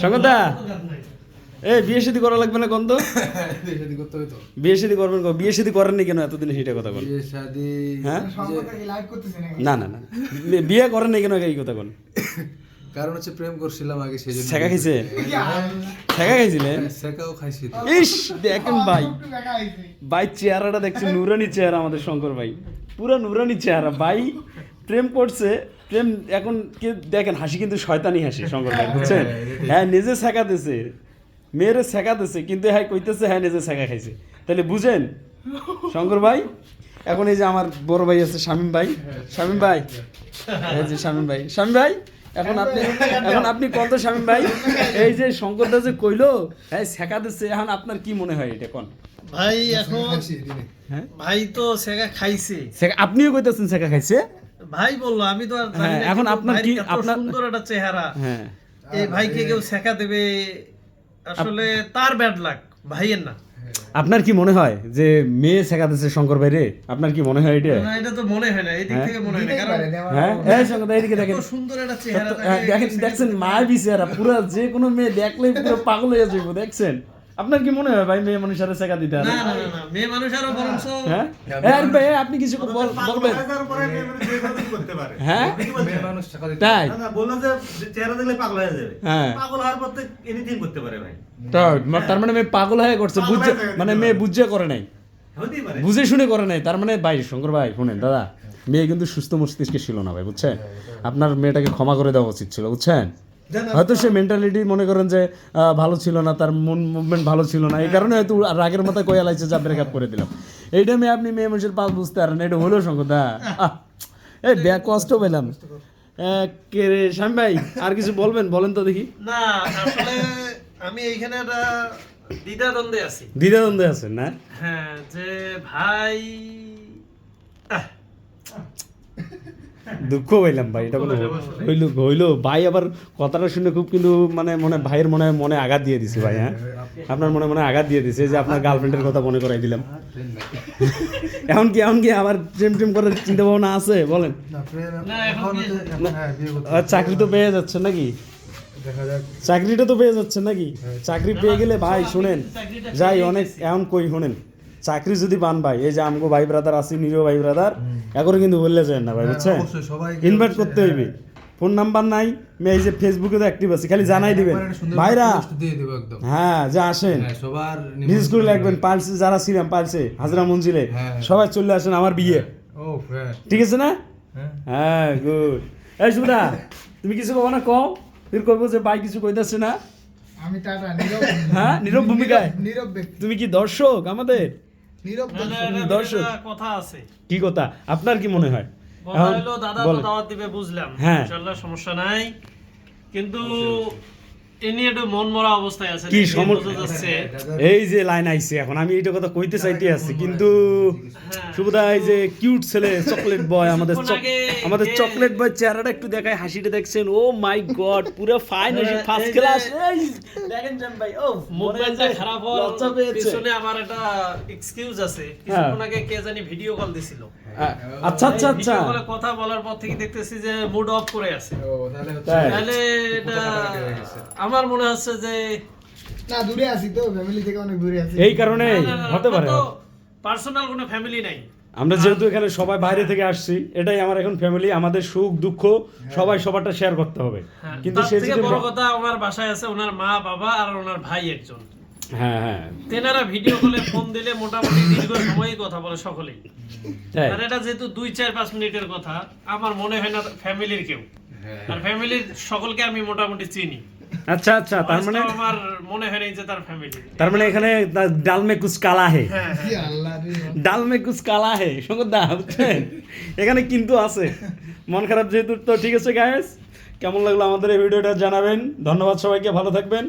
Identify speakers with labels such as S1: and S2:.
S1: শঙ্করদা এই বিয়ে শাদী করা লাগবে না কোন তো।
S2: বিয়ে শাদী
S1: করবেন? বিয়ে শাদী করেননি কেন এতদিন সেটা কথা বল। হ্যাঁ? না না না। বিয়ে করেননি কেন এই কথা কোন
S2: কারণ হচ্ছে প্রেম করছিলাম আগে সেই জন্য
S1: ছেঁকা খাইছে? ছেঁকা খাইছিলেন
S2: শেখাও খাইছি।
S1: ইস দেখেন ভাই। ভাই চেহারাটা দেখছি নুরানি চেহারা আমাদের শঙ্কর ভাই। পুরো নুরানি চেহারা ভাই। প্রেম করছে প্রেম এখন কে দেখেন হাসি কিন্তু শয়তানি হাসি শঙ্কর ভাই বুঝছেন? হ্যাঁ নিজে শেখাতেছে মেয়েরে শেখাতেছে কিন্তু হ্যাঁ কইতেছে হ্যাঁ নিজে শেখা খাইছে। তাহলে বুঝেন শঙ্কর ভাই এখন এই যে আমার বড় ভাই আছে শামীম ভাই শামীম ভাই এই যে শামীম ভাই শামীম ভাই এখন আপনি এখন আপনি কত শামীম ভাই? এই যে শঙ্কর দা যে কইলো হ্যাঁ শেখাতেছে এখন আপনার কি মনে হয় এটা কোন?
S3: ভাই এখন
S1: হ্যাঁ
S3: ভাই তো সেগা খাইছে।
S1: আপনিও কইতেছেন শেখা খাইছে?
S3: ভাই বলল আমি তো আর
S1: হ্যাঁ, এখন আপনার কি- আপনার-
S3: সুন্দর একটা চেহারা।
S1: হ্যাঁ।
S3: এই ভাইকে কেউ শেখা দেবে আসলে তার ব্যাড লাক ভাইয়ের না।
S1: আপনার কি মনে হয় যে মেয়ে শেখাতেছে শঙ্কর ভাই রে আপনার কি মনে হয় এটা?
S3: না, এটা তো মনে হয় না এই দিক
S1: হ্যাঁ।
S3: থেকে মনে হয় না কারণ
S1: হ্যাঁ? এই শঙ্কর দা এদিকে দেখেন।
S3: সুন্দর একটা চেহারা
S1: হ্যাঁ, দেখেন দেখছেন মায়াবী চেহারা পুরো যে কোনো মেয়ে দেখলেই পুরো পাগল হয়ে যাবে দেখছেন? আপনার কি মনে হয় ভাই মেয়ে মানুষের শেখা দিতে
S3: না না না না মেয়ে মানুষ আরও বরঞ্চ
S1: হ্যাঁ? হ্যাঁ ভাই আপনি কিছু বল- বলবেন। হ্যাঁ? তাই?
S4: হয়ে যাবে।
S1: হ্যাঁ।
S4: পাগল হওয়ার পর তো এনিথিং করতে পারে ভাই।
S1: তাই, তার মানে মেয়ে পাগল হয়ে করছে বুঝছে মানে মেয়ে বুঝে করে নাই। বুঝে শুনে করে নাই। তার মানে ভাই শঙ্কর ভাই শুনেন দাদা মেয়ে কিন্তু সুস্থ মস্তিষ্কে ছিল না ভাই বুঝছেন? আপনার মেয়েটাকে ক্ষমা করে দেওয়া উচিত ছিল বুঝছেন? হয়তো সে মেন্টালিটি মনে করেন যে আহ, ভালো ছিল না তার মন মুভমেন্ট ভালো ছিল না। এই কারণে হয়তো রাগের মাথায় কয়া লাগছে যা ব্রেকআপ করে দিলাম। এইটা মেয়ে আপনি মেয়ে মানুষের পাল বুঝতে পারেন এটা হলো শঙ্কর দা। এই বেয়া কষ্ট পেলাম। কে রে স্বামী ভাই আর কিছু বলবেন? বলেন তো দেখি।
S3: না আসলে আমি এইখানে একটা দ্বিধাদ্বন্দ্বে আছি।
S1: দ্বিধাদ্বন্দ্বে আছেন না?
S3: হ্যাঁ যে ভাই
S1: দুঃখ পাইলাম ভাই এটা কোনো হইল হইল ভাই আবার কথাটা শুনে খুব কিন্তু মানে মনে ভাইয়ের মনে মনে আঘাত দিয়ে দিছে ভাই হ্যাঁ? আপনার মনে মনে আঘাত দিয়ে দিছে যে আপনার গার্লফ্রেন্ডের কথা মনে করাই দিলাম। এখন কি এখন কি আবার জিম টিম করার চিন্তা ভাবনা আছে? বলেন।
S2: হ্যাঁ,
S1: চাকরি তো পেয়ে যাচ্ছে নাকি? চাকরিটা তো পেয়ে যাচ্ছে নাকি? চাকরি পেয়ে গেলে ভাই শুনেন যাই অনেক। এমন কই শুনেন চাকরি যদি পান ভাই এই যে আমগো ভাই ব্রাদার আসি নিজেও ভাই ব্রাদার এখন কিন্তু বললে যায় না ভাই
S2: বুঝছে
S1: বুঝছেন? ইনভাইট করতে হইবে। ফোন নাম্বার নাই এই যে ফেসবুকে তো অ্যাক্টিভ আছি খালি জানাই দিবেন।
S2: একটা সুন্দর
S1: ভাইরা
S2: post দিয়ে দিব একদম।
S1: হ্যাঁ যে আসেন।
S2: হ্যাঁ, সবার
S1: বিশেষ করে লাগবেন পালসে যারা ছিলাম পালসে হাজরা মঞ্জিলে
S2: হ্যাঁ।
S1: সবাই চলে আসেন আমার বিয়ে।
S2: ও হ্যাঁ
S1: ঠিক আছে না?
S2: হ্যাঁ।
S1: হ্যাঁ গুড এই সুদা তুমি কিছু কবা না কও? তুই কইবো যে ভাই কিছু কইতাছে না?
S5: আমি টাটা নীরব
S1: হ্যাঁ, নীরব ভূমিকায়?
S5: নীরব ব্যক্তি।
S1: তুমি কি দর্শক আমাদের?
S5: নীরব দর্শক।
S3: কথা আছে।
S1: কি কথা? আপনার কি মনে হয়?
S3: দাদা তো দাওয়াত দিবে বুঝলাম।
S1: হ্যাঁ।
S3: ইনশাআল্লাহ সমস্যা নাই। কিন্তু এ নিয়ে একটু মন মরা অবস্থায় আছে।
S1: কি
S3: দেখে
S1: সমর-
S3: বোঝা যাচ্ছে।
S1: এই যে লাইন আইছে এখন আমি এইটা কথা কইতে চাইতে আছি কিন্তু
S3: হ্যাঁ।
S1: শুভদা এই যে কিউট ছেলে চকলেট বয় আমাদের আমাদের চকলেট বয় চেহারাটা একটু দেখায় হাসিটা দেখছেন ও মাই গড পুরো ফাইন হাসি
S3: হ্যাঁ,
S1: ফার্স্ট ক্লাস দেখেন জান ভাই ও
S3: মোবাইলটা খারাপ হওয়ার পিছনে আমার একটা এক্সকিউজ আছে। কিছুক্ষণ আগে কে জানি ভিডিও কল দিছিল।
S1: আচ্ছা আচ্ছা আচ্ছা।
S3: কথা বলার পর থেকে দেখতেছি যে মুড অফ করে আছে।
S2: ও তাহলে
S3: তাহলে এটা
S2: হয়ে।
S3: আমার মনে হচ্ছে যে
S5: না দূরে আছি তো ফ্যামিলি থেকে অনেক দূরে আছি।
S1: এই কারণে হতে পারে।
S3: পার্সোনাল কোনো ফ্যামিলি নাই।
S1: আমরা যেহেতু এখানে সবাই বাইরে থেকে আসছি এটাই আমার এখন ফ্যামিলি আমাদের সুখ দুঃখ সবাই সবারটা শেয়ার করতে হবে।
S3: হ্যাঁ,
S1: কিন্তু সে
S3: থেকে বড় কথা আমার বাসায় আছে ওনার মা বাবা আর ওনার ভাই একজন।
S1: হ্যাঁ হ্যাঁ।
S3: তেনারা ভিডিও কলে ফোন দিলে মোটামুটি দীর্ঘ সময়ই কথা বলে সকলেই। আর এটা যেহেতু দুই চার পাঁচ মিনিটের কথা আমার মনে হয় না ফ্যামিলির কেউ।
S2: হ্যাঁ।
S3: আর ফ্যামিলির সকলকে আমি মোটামুটি চিনি।
S1: আচ্ছা আচ্ছা তার মানে?
S3: আমার মনে হয় যে তার ফ্যামিলি
S1: তার মানে এখানে ডাল মে কুছ কালা হে।
S3: হ্যাঁ
S5: কি
S1: ডাল মে কুছ কালা হে সঙ্গত দা বুঝছেন? এখানে কিন্তু আছে। মন খারাপ যেহেতু তো ঠিক আছে গায়েস কেমন লাগল আমাদের এই ভিডিওটা জানাবেন। ধন্যবাদ সবাইকে ভালো থাকবেন।